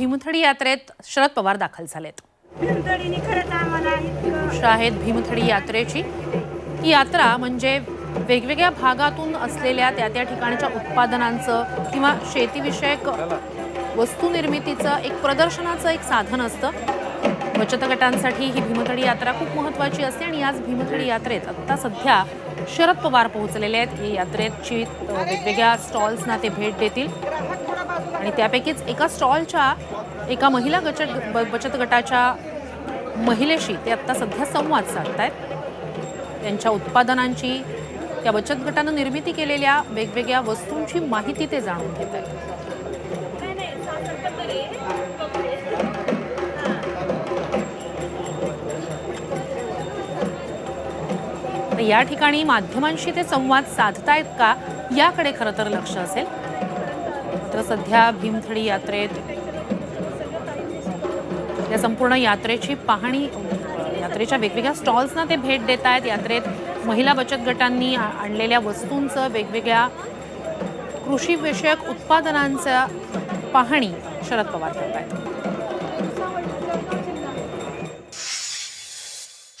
भीमथडी यात्रेत शरद पवार दाखल झालेत. आहेत भीमथडी यात्रेची. ही यात्रा म्हणजे वेगवेगळ्या भागातून असलेल्या त्या त्या ठिकाणच्या उत्पादनांचं किंवा शेतीविषयक वस्तू निर्मितीचं एक प्रदर्शनाचं एक साधन असतं. बचत गटांसाठी ही भीमथडी यात्रा खूप महत्त्वाची असते आणि याच भीमथडी यात्रेत आत्ता सध्या शरद पवार पोहोचलेले आहेत. या यात्रेची वेगवेगळ्या स्टॉल्सना ते भेट देतील. आणि त्यापैकीच एका स्टॉलच्या एका महिला गचट ब- बचत गटाच्या महिलेशी ते आत्ता सध्या संवाद साधत आहेत त्यांच्या उत्पादनांची त्या बचत गटानं निर्मिती केलेल्या वेगवेगळ्या वस्तूंची माहिती ते जाणून घेत आहेत. तर या ठिकाणी माध्यमांशी ते संवाद साधतायत का? याकडे खरं तर लक्ष असेल. मात्र सध्या भीमथडी यात्रेत या संपूर्ण यात्रेची पाहणी यात्रेच्या वेगवेगळ्या स्टॉल्सना ते भेट देत आहेत यात्रेत महिला बचत गटांनी आणलेल्या वस्तूंचं वेगवेगळ्या कृषीविषयक उत्पादनांचा पाहणी शरद पवार करत आहेत